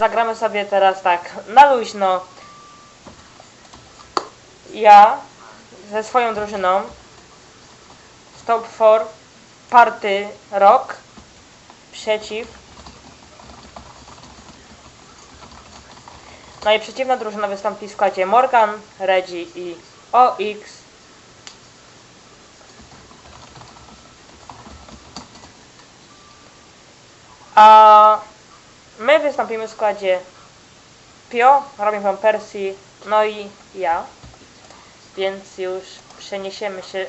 Zagramy sobie teraz tak, na luźno. Ja ze swoją drużyną. Stop for Party Rock. Przeciw. No i przeciwna drużyna wystąpi w składzie Morgan, Reggie i OX A my wystąpimy w składzie Pio, robię wam Persji, no i ja. Więc już przeniesiemy się,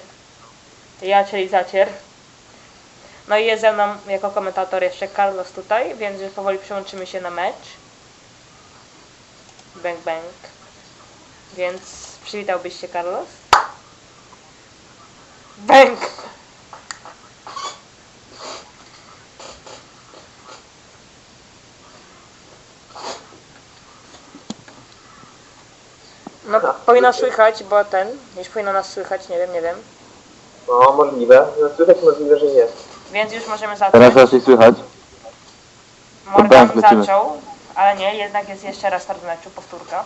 ja czyli Zacier. No i jest ze mną jako komentator jeszcze Carlos tutaj, więc już powoli przełączymy się na mecz. Bang bang. Więc przywitałbyś się Carlos? Bang! No powinno słychać, bo ten, już powinno nas słychać, nie wiem, nie wiem. No, możliwe. No, słychać możliwe, że nie. Więc już możemy Teraz zacząć. raczej słychać. Morgan lecimy. zaczął, ale nie, jednak jest jeszcze raz start meczu, powtórka.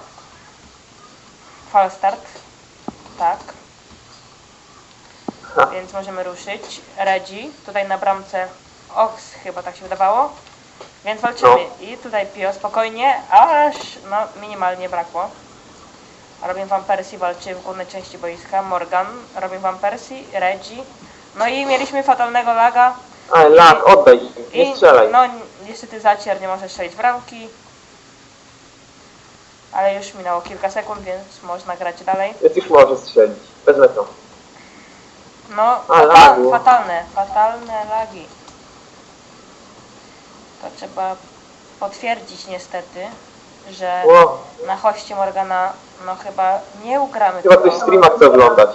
Fal start. Tak. Ha. Więc możemy ruszyć. Reggie, tutaj na bramce Ox chyba tak się wydawało. Więc walczymy. I tutaj Pio spokojnie, aż no minimalnie brakło. Robin Van Persie walczy w górnej części boiska. Morgan, Robin Van Persie, Reggie. No i mieliśmy fatalnego laga. Ale lag, oddaj nie I strzelaj. no niestety zacier nie może strzelić bramki. Ale już minęło kilka sekund, więc można grać dalej. Już może strzelić. Wezmę to. No, A, fatalne, fatalne lagi. To trzeba potwierdzić niestety, że Ło, na hoście Morgana no chyba nie ugramy chyba tego. ktoś streama chce oglądać.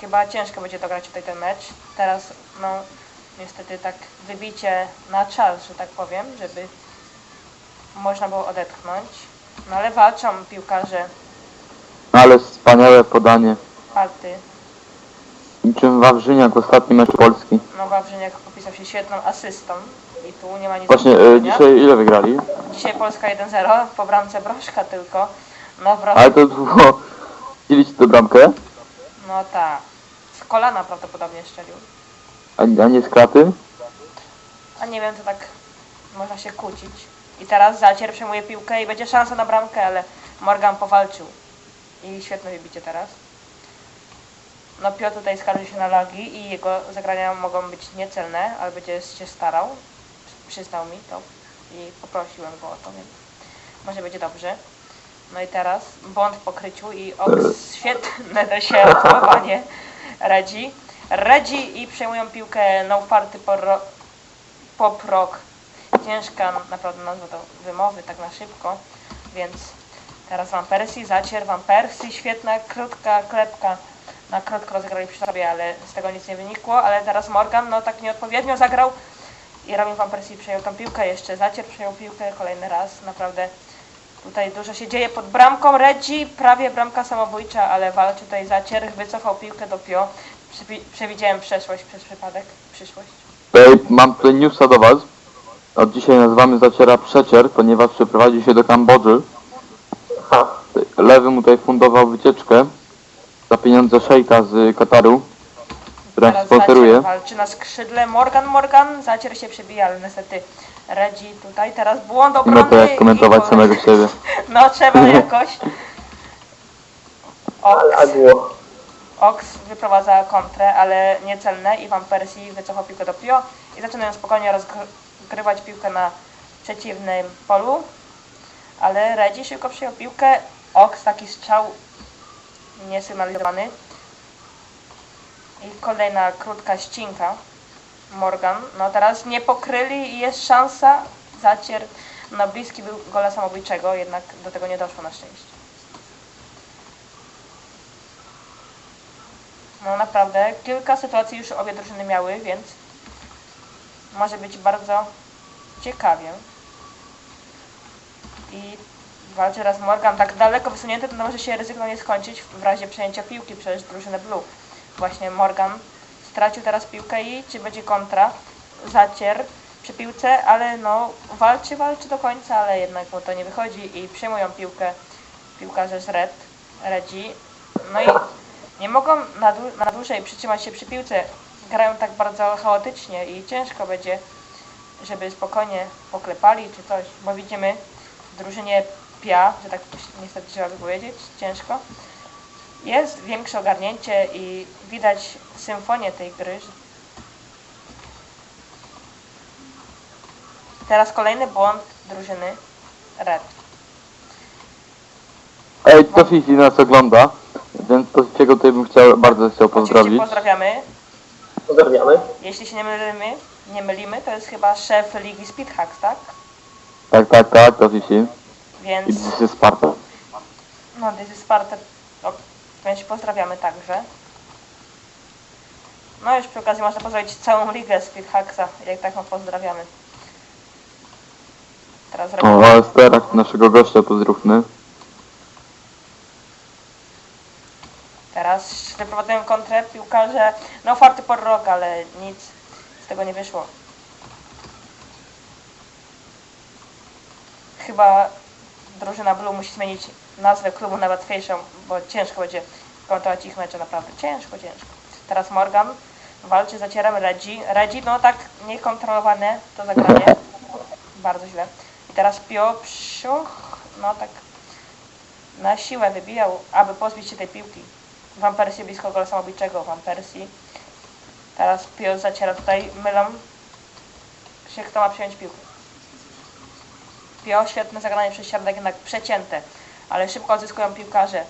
Chyba ciężko będzie dograć tutaj ten mecz. Teraz, no, niestety tak wybicie na czas, że tak powiem, żeby można było odetchnąć. No ale walczą piłkarze Ale wspaniałe podanie. party. Niczym Wawrzyniak w ostatnim meczu Polski. No Wawrzyniak popisał się świetną asystą i tu nie ma nic Właśnie do e, dzisiaj ile wygrali? Dzisiaj Polska 1-0 po bramce Broszka tylko. No Broszek, Ale to było... Widzieliście tę bramkę? no tak. Z kolana prawdopodobnie strzelił. A, a nie z kraty? A nie wiem, to tak można się kłócić. I teraz Zacier przejmuje piłkę i będzie szansa na bramkę, ale Morgan powalczył. I świetne wybicie teraz. No Piotr tutaj skarży się na lagi i jego zagrania mogą być niecelne, ale będzie się starał. Przyznał mi to i poprosiłem go o to, więc może będzie dobrze. No i teraz błąd w pokryciu i Ox świetne doświadczenie Redzi. Redzi i przejmują piłkę no party pop rock. Ciężka naprawdę nazwa do wymowy, tak na szybko, więc teraz Van Persie, zacier Van świetna, krótka klepka. Na krótko rozegrali przy sobie, ale z tego nic nie wynikło, ale teraz Morgan, no tak nieodpowiednio zagrał i Robin Van Persie przejął tą piłkę, jeszcze zacier przejął piłkę kolejny raz, naprawdę tutaj dużo się dzieje pod bramką Reggie, prawie bramka samobójcza, ale walczy tutaj zacier, wycofał piłkę do Pio, Przewi- przewidziałem przeszłość przez przypadek, przyszłość. Tutaj mam tutaj newsa do was. Od dzisiaj nazywamy zaciera przecier, ponieważ przeprowadził się do Kambodży. Lewy mu tutaj fundował wycieczkę za pieniądze szejka z Kataru, która Teraz sponsoruje. Zacier walczy na skrzydle. Morgan, Morgan. Zacier się przebija, ale niestety Reggie tutaj. Teraz błąd Nie obrony. ma to jak komentować i- samego siebie. No trzeba jakoś. Ox, lagło. Ox wyprowadza kontrę, ale niecelne. I Van Persie wycofał piłkę do Pio i zaczynają spokojnie rozgrywać piłkę na przeciwnym polu. Ale Reggie szybko przyjął piłkę. Ox taki strzał niesygnalizowany. I kolejna krótka ścinka. Morgan. No teraz nie pokryli i jest szansa. Zacier. No bliski był gola samobójczego, jednak do tego nie doszło na szczęście. No naprawdę, kilka sytuacji już obie drużyny miały, więc może być bardzo ciekawie. I walczy teraz Morgan tak daleko wysunięty, to może się ryzyko nie skończyć w razie przejęcia piłki przez drużynę Blue. Właśnie Morgan stracił teraz piłkę i czy będzie kontra. Zacier przy piłce, ale no walczy, walczy do końca, ale jednak mu to nie wychodzi i przejmują piłkę piłkarze z Red, Redzi. No i nie mogą na, dłu- na dłużej przytrzymać się przy piłce. Grają tak bardzo chaotycznie i ciężko będzie, żeby spokojnie poklepali czy coś, bo widzimy w drużynie Pia, że tak niestety trzeba wypowiedzieć, ciężko. Jest większe ogarnięcie i widać symfonię tej gry. Teraz kolejny błąd drużyny Red. Ej, to Fifi nas ogląda, więc to Fifiego tutaj bym chciał, bardzo chciał Oczywiście pozdrowić. pozdrawiamy. Pozdrawiamy. Jeśli się nie mylimy, nie mylimy, to jest chyba szef ligi Speedhacks, tak? Tak, tak, tak, to Fifi. I Więc dziś jest Sparta. no, this is Sparta, o, więc pozdrawiamy także. No już przy okazji można pozdrowić całą ligę Speedhacksa, jak tak no pozdrawiamy. Teraz O, robimy ale teraz naszego gościa pozdrówmy. Teraz wyprowadzają kontrę piłkarze. No farty por rok, ale nic z tego nie wyszło. Chyba drużyna Blue musi zmienić nazwę klubu na łatwiejszą, bo ciężko będzie komentować ich mecze, naprawdę ciężko, ciężko. Teraz Morgan walczy z zacierem Reggie. Reggie, no tak niekontrolowane to zagranie. Bardzo źle. I teraz Pio Psiuch, no tak na siłę wybijał, aby pozbyć się tej piłki. Van Persie blisko gola samobójczego, Van Persie. Teraz Pio zaciera tutaj, mylą się kto ma przyjąć piłkę. Pio, świetne zagranie przez jednak przecięte, ale szybko odzyskują piłkarze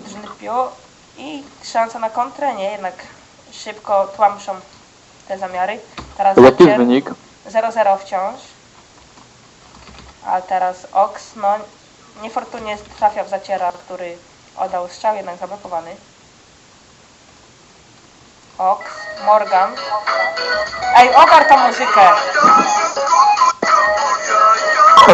drużyny Pio i szansa na kontrę, nie, jednak szybko tłamszą te zamiary. Teraz Jaki Zacier- wynik? 0-0 wciąż. A teraz Ox, no niefortunnie trafia w zaciera, który oddał strzał, jednak zablokowany. Ox, Morgan. Ej, ogar tą muzykę! Ej,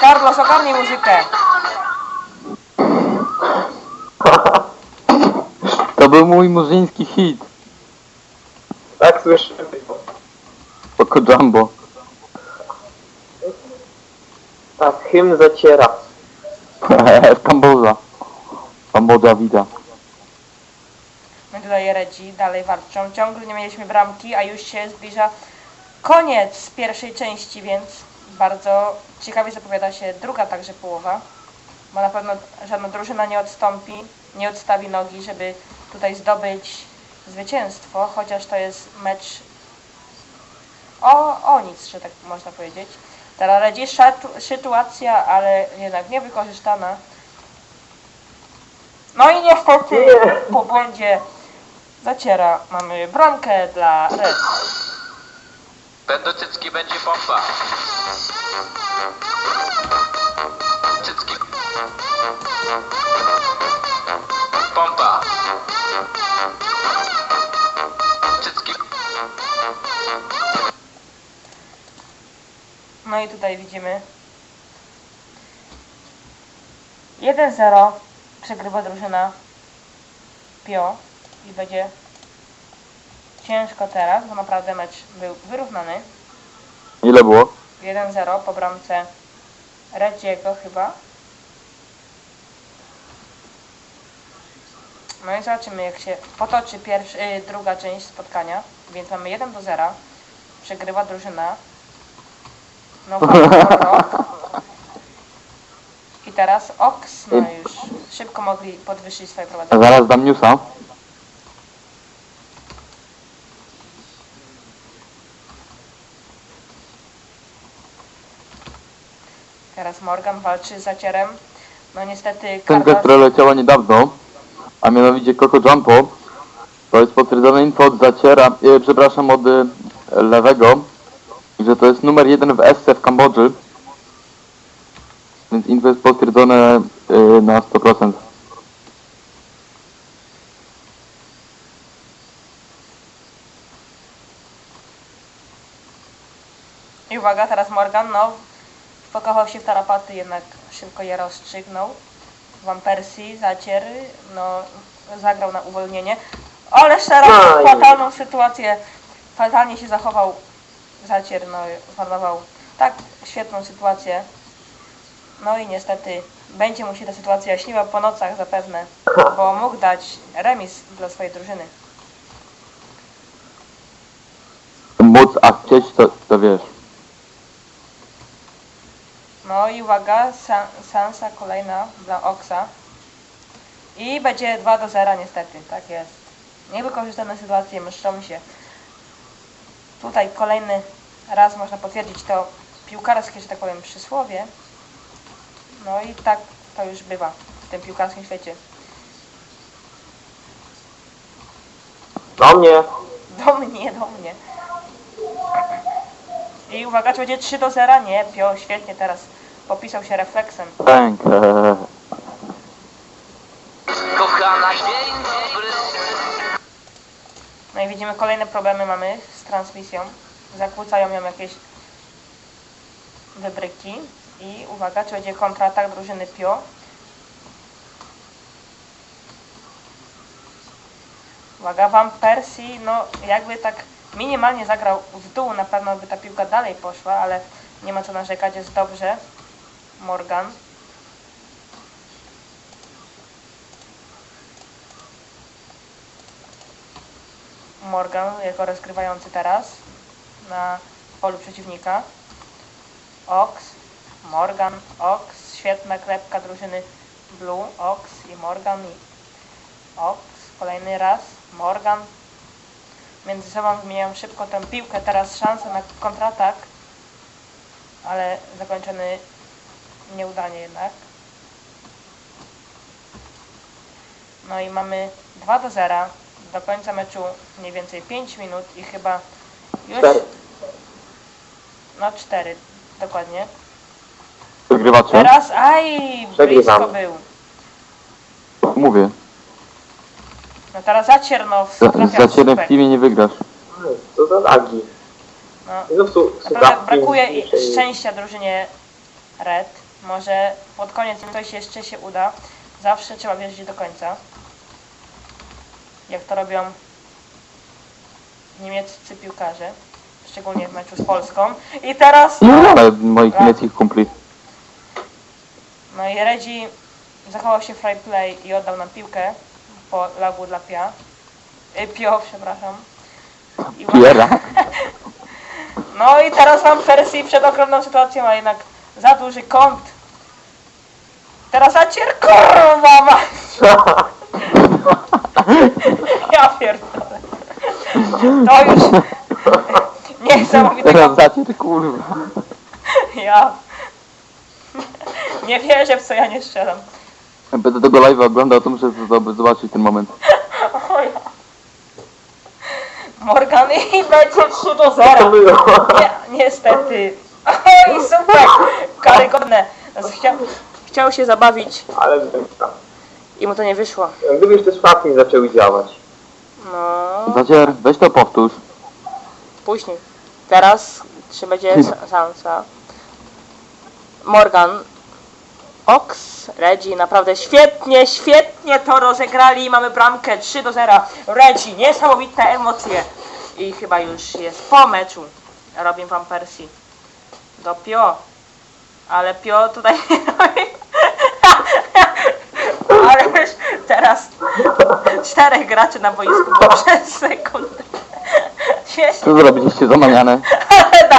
Carlos, ogarnij muzykę! To był mój murzyński hit. tak słyszymy. Oko Jumbo. Tak, hymn zaciera. Kambodża. Kambodża wida. My tutaj Redzi dalej walczą. Ciągle nie mieliśmy bramki, a już się zbliża koniec pierwszej części, więc bardzo ciekawie zapowiada się druga także połowa. Bo na pewno żadna drużyna nie odstąpi, nie odstawi nogi, żeby tutaj zdobyć zwycięstwo, chociaż to jest mecz o, o nic, że tak można powiedzieć. Teraz Redzi szatu- sytuacja, ale jednak niewykorzystana. No i niestety Nie. po błędzie zaciera. Mamy bramkę dla Red. Będą cycki, będzie pompa. Cycki. Pompa. Cycki. No i tutaj widzimy 1-0 przegrywa drużyna Pio i będzie ciężko teraz, bo naprawdę mecz był wyrównany. Ile było? 1-0 po bramce Redziego chyba. No i zobaczymy jak się potoczy pierwszy, y, druga część spotkania. Więc mamy 1 do 0. Przegrywa drużyna. No rok. I teraz Ox, no już szybko mogli podwyższyć swoje prowadzenie. Zaraz dam newsa. Teraz Morgan walczy z zacierem. No niestety Piosenka, Carlos... która leciała niedawno, a mianowicie Coco Jumpo. To jest potwierdzone info od zaciera, e, przepraszam, od e, lewego, że to jest numer jeden w SC w Kambodży. Więc info jest potwierdzone e, na 100%. uwaga, teraz Morgan, no, pokochał się w tarapaty, jednak szybko je rozstrzygnął. Van Persie, zacier, no, zagrał na uwolnienie. Ale Aj. fatalną sytuację, fatalnie się zachował zacier, no, zmarnował tak świetną sytuację. No i niestety będzie mu się ta sytuacja śniła po nocach zapewne, bo mógł dać remis dla swojej drużyny. Móc, a chcieć to, to wiesz. No i uwaga, Sa Sansa kolejna dla Oxa. I będzie 2 do 0 niestety, tak jest. Niewykorzystane sytuacje mszczą się. Tutaj kolejny raz można potwierdzić to piłkarskie, że tak powiem, przysłowie. No i tak to już bywa w tym piłkarskim świecie. Do mnie. Do mnie, do mnie. I uwaga, czy będzie 3 do 0? Nie, Pio, świetnie teraz popisał się refleksem. kolejne problemy mamy z transmisją. Zakłócają ją jakieś wybryki. I uwaga, czy będzie kontratak drużyny Pio. Uwaga, Van Persie, no jakby tak minimalnie zagrał w dół, na pewno by ta piłka dalej poszła, ale nie ma co narzekać, jest dobrze. Morgan. Morgan jako rozgrywający teraz na polu przeciwnika. Ox, Morgan, Ox, świetna klepka drużyny Blue, Ox i Morgan i Ox, kolejny raz, Morgan. Między sobą wymieniają szybko tę piłkę, teraz szansa na kontratak, ale zakończony nieudanie jednak. No i mamy 2 do 0. Do końca meczu mniej więcej 5 minut i chyba już... Cztery. No 4, dokładnie. Wygrywacie? Teraz, aj, blisko Przegrywamy. był. Mówię. No teraz Zaciernow Za, trafia za w 7 słupek. w teamie nie wygrasz. Co za lagi. No, Znów naprawdę słuchawki brakuje i mniejszej- szczęścia drużynie Red. Może pod koniec coś jeszcze się uda. Zawsze trzeba wierzyć do końca. Jak to robią niemieccy piłkarze. Szczególnie w meczu z Polską. I teraz... Nie, ale moich niemieckich kumpli. No i Redzi zachował się free play i oddał nam piłkę po lagu dla Pia. Y, Pio, przepraszam. I Piera. No i teraz mam Persji przed ogromną sytuacją, a jednak za duży kąt. Teraz zacier, kurwa mać! Ja pierdolę. To już niesamowite. Teraz zacie ty kurwa. Ja nie wierzę w co ja nie strzelam. Będę tego live'a oglądał, to muszę zobaczyć ten moment. O ja. Morgan i będzie 3 do Co 0. było? Nie, niestety. Oj, super. Karygodne. Chciał, chciał się zabawić Ale brzydka. I mu to nie wyszło. Gdyby już te słuchawki nie zaczęły działać. No, Zacier, weź to powtórz. później. Teraz czy będzie Sa- Sansa? Morgan. Ox, Reggie, naprawdę świetnie, świetnie to rozegrali. Mamy bramkę 3 do 0. Reggie, niesamowite emocje. I chyba już jest po meczu. Robin Van Persie. Do Pio. Ale Pio tutaj Ale już teraz czterech graczy na boisku było przez sekundę. Świetnie. Co zrobiliście za manianę? No.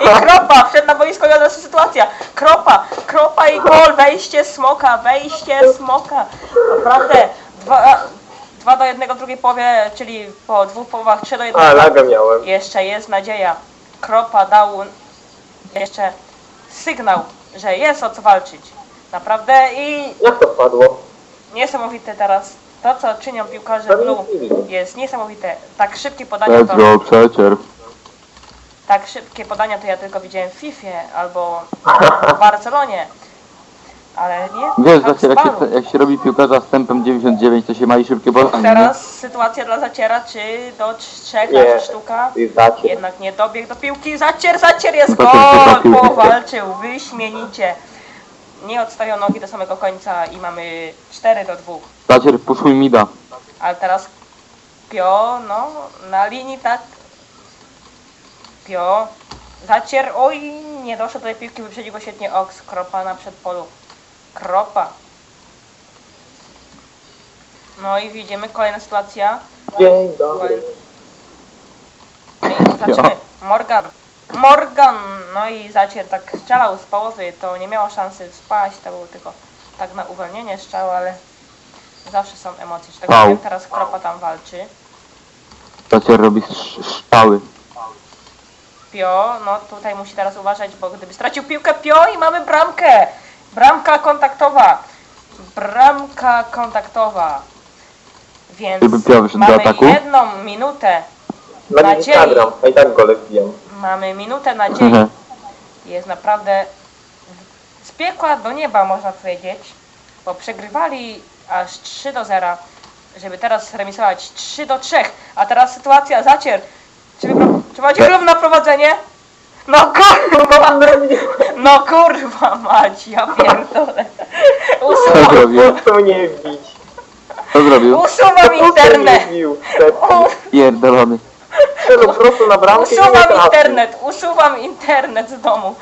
I kropa, wszedł na boisko i od razu sytuacja. Kropa, kropa i gol, wejście smoka, wejście smoka. Naprawdę, dwa, dwa do jednego w drugiej połowie, czyli po dwóch połowach trzy do A, jednego. laga miałem. Jeszcze jest nadzieja. Kropa dał jeszcze sygnał, że jest o co walczyć. Naprawdę i Jak to wpadło? Niesamowite teraz. To, co czynią piłkarze Blue nie jest niesamowite. Tak szybkie podania to... przecier. Tak szybkie podania to ja tylko widziałem w FIFA albo w Barcelonie. Ale nie Wiesz, tak Zacier, jak się, jak się robi piłkarza z tempem 99, to się ma i szybkie podanie, nie? Teraz sytuacja dla zaciera, czy do trzech Nie. razy sztuka? Jednak nie dobiegł do piłki. Zacier, zacier jest chyba gol! Powalczył, wyśmienicie. Nie odstawiał nogi do samego końca i mamy 4 do 2. Zacier, puszuj mida. Ale teraz Pio, no, na linii tak. Pio. Zacier, oj, nie doszedł do tej piłki, wyprzedził go świetnie Ox. Kropa na przedpolu. Kropa. No i widzimy kolejna sytuacja. Dzień dobry. I Zaczynamy. Morgan. Morgan! No i Zacier tak strzelał z połowy, to nie miało szansy spaść, to było tylko tak na uwolnienie strzał, ale zawsze są emocje. Czy tak Au. powiem, teraz Kropa tam walczy. Zacier robi sz- szpały. Pio, no tutaj musi teraz uważać, bo gdyby stracił piłkę Pio i mamy bramkę! Bramka kontaktowa! Bramka kontaktowa. Więc Gdyby Pio wyszedł do mamy ataku? jedną minutę. Na Nadziei. Instagram, a i tak gole wbijam. Mamy minutę nadziei. Jest naprawdę z piekła do nieba, można powiedzieć, bo przegrywali aż 3 do 0, żeby teraz remisować 3 do 3, a teraz sytuacja zacier. Czy, czy macie na prowadzenie? No kurwa, no kurwa mać, ja pierdolę. Co Usuwam, zrobił? Co mnie wbić? Co zrobił? usuwam internet. wbił? Przed- Pierdolony. Szedł prosto na bramkę i nie Usuwam internet, usuwam internet z domu.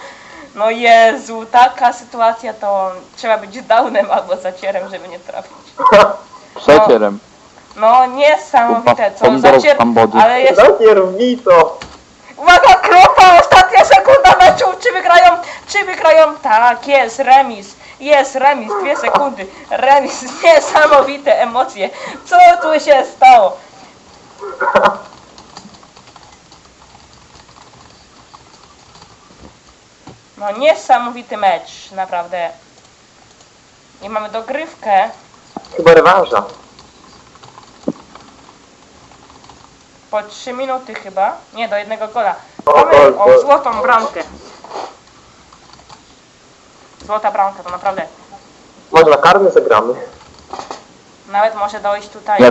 No Jezu, taka sytuacja to trzeba być downem albo zacierem, żeby nie trafić. Przecierem. No niesamowite, co Pomidorów zacier, w Kambodży. ale jest... Zacier wbij to. Uwaga, kropa, ostatnia sekunda meczu, czy wygrają, czy wygrają? Tak, jest remis, jest remis, dwie sekundy, remis, niesamowite emocje. Co tu się stało? No niesamowity mecz, naprawdę. I mamy dogrywkę. Chyba rewanża. Po 3 minuty chyba. Nie, do jednego gola. O, Mamy o złotą bramkę. Złota bramka to naprawdę. Może na karny zagramy. Nawet może dojść tutaj do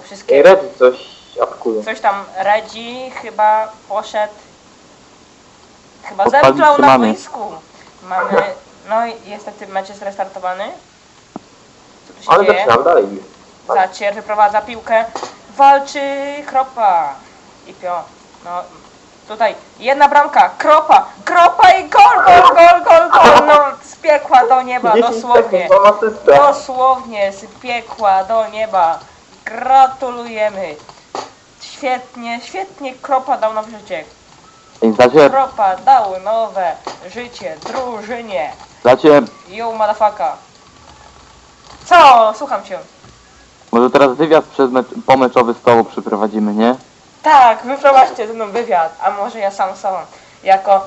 Ej, wszystkiego. Redzi coś apkuje. Coś tam Redzi chyba poszedł. Chyba Odpalić zemdlał na trzymamy. boisku. Mamy. No i niestety mecz jest restartowany. Co tu się Ale dzieje? zaczynam dalej. Zacier wyprowadza piłkę. Walczy Kropa. I Pio. No tutaj jedna bramka. Kropa. Kropa i gol, gol, gol, gol, gol. No z piekła do nieba, 10 dosłownie. sekund, mam asystę. Dosłownie z piekła do nieba. Gratulujemy. Świetnie, świetnie Kropa dał nam życie. Ej, Zacier, Kropa dał nowe życie drużynie. Zacier. Yo, motherfucker. Co? Słucham cię. Może teraz wywiad przez mecz, pomeczowy z tobą przeprowadzimy, nie? Tak, wyprowadźcie ze mną wywiad, a może ja sam sobą. Jako,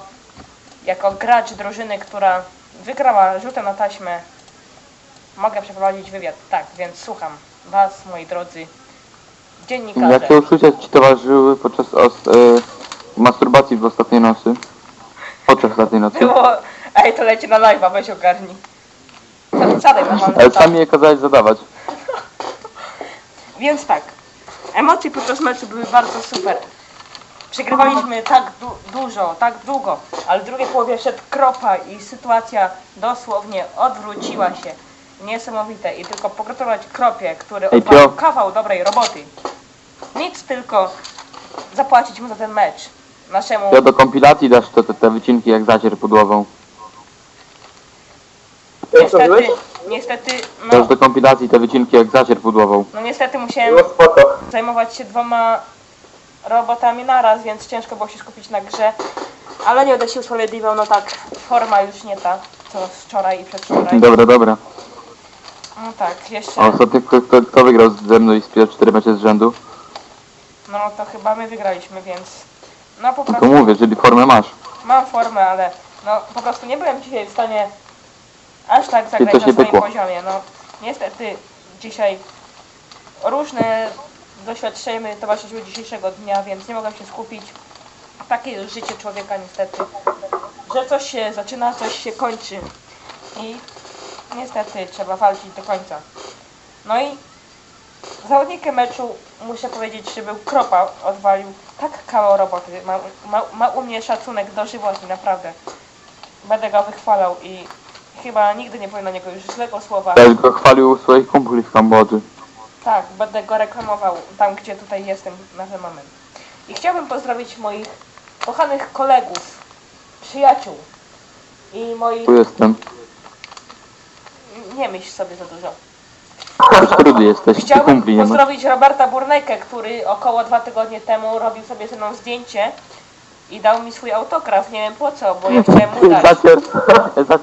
jako gracz drużyny, która wygrała rzutem na taśmę, mogę przeprowadzić wywiad. Tak, więc słucham was, moi drodzy dziennikarze. Jakie uczucia ci towarzyszyły podczas os, e, masturbacji w ostatniej nocy? Podczas ostatniej nocy? Było... Ej, to leci na live'a, weź ogarnij. Sadaj na Ale sami je kazałeś zadawać. Więc tak, emocje podczas meczu były bardzo super. Przegrywaliśmy tak du- dużo, tak długo, ale w drugiej połowie wszedł kropa i sytuacja dosłownie odwróciła się. Niesamowite i tylko pogratulować Kropie, który Ej, Pio. kawał dobrej roboty. Nic tylko zapłacić mu za ten mecz. Naszemu Ja do kompilacji dasz te, te, te wycinki jak zacier pudłową. Co niestety, byłeś? niestety, Dasz no, do kompilacji te wycinki jak zacier pudłową. no niestety musiałem Było spoko. zajmować się dwoma robotami naraz, więc ciężko było się skupić na grze. Ale nie będę się usprawiedliwiał, no tak, forma już nie ta, co wczoraj i przedwczoraj. Dobra, dobra. No tak, jeszcze, A ostatnio kto, kto, kto wygrał ze mną i z 4 mecze z rzędu? no to chyba my wygraliśmy, więc no po to prostu mówię, czyli formę masz. mam formę, ale no po prostu nie byłem dzisiaj w stanie aż tak zagrać na nie swoim pykło. poziomie. No niestety dzisiaj różne doświadczenia towarzyszyły dzisiejszego dnia, więc nie mogłem się skupić. Takie jest życie człowieka niestety, że coś się zaczyna, coś się kończy. I niestety trzeba walczyć do końca. No i zawodnikiem meczu muszę powiedzieć, że był Kropa, odwalił tak kawał roboty. Ma, ma, ma u mnie szacunek do żywotni, naprawdę. Będę go wychwalał i chyba nigdy nie powiem na niego już złego słowa. Też go chwalił swoich kumpli w Kambodży. Tak, będę go reklamował tam, gdzie tutaj jestem na ten moment. I chciałbym pozdrowić moich kochanych kolegów, przyjaciół i moich... Tu jestem. Nie myśl sobie za dużo. Już trudy jesteś, ty Chciałbym kumpli nie pozdrowić Roberta Burnejkę, który około dwa tygodnie temu robił sobie ze mną zdjęcie i dał mi swój autograf. Nie wiem po co, bo ja chciałem mu dać. Zacier... Za...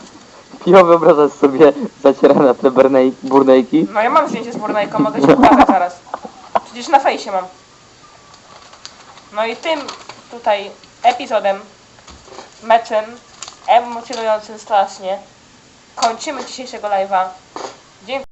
Pijo wyobrażasz sobie zaciera na te burnej... burnejki? No ja mam zdjęcie z Burnejką, mogę ci pokazać zaraz. Przecież na fejsie mam. No i tym tutaj epizodem, meczem emocjonującym strasznie kończymy dzisiejszego live'a. Dziękuję.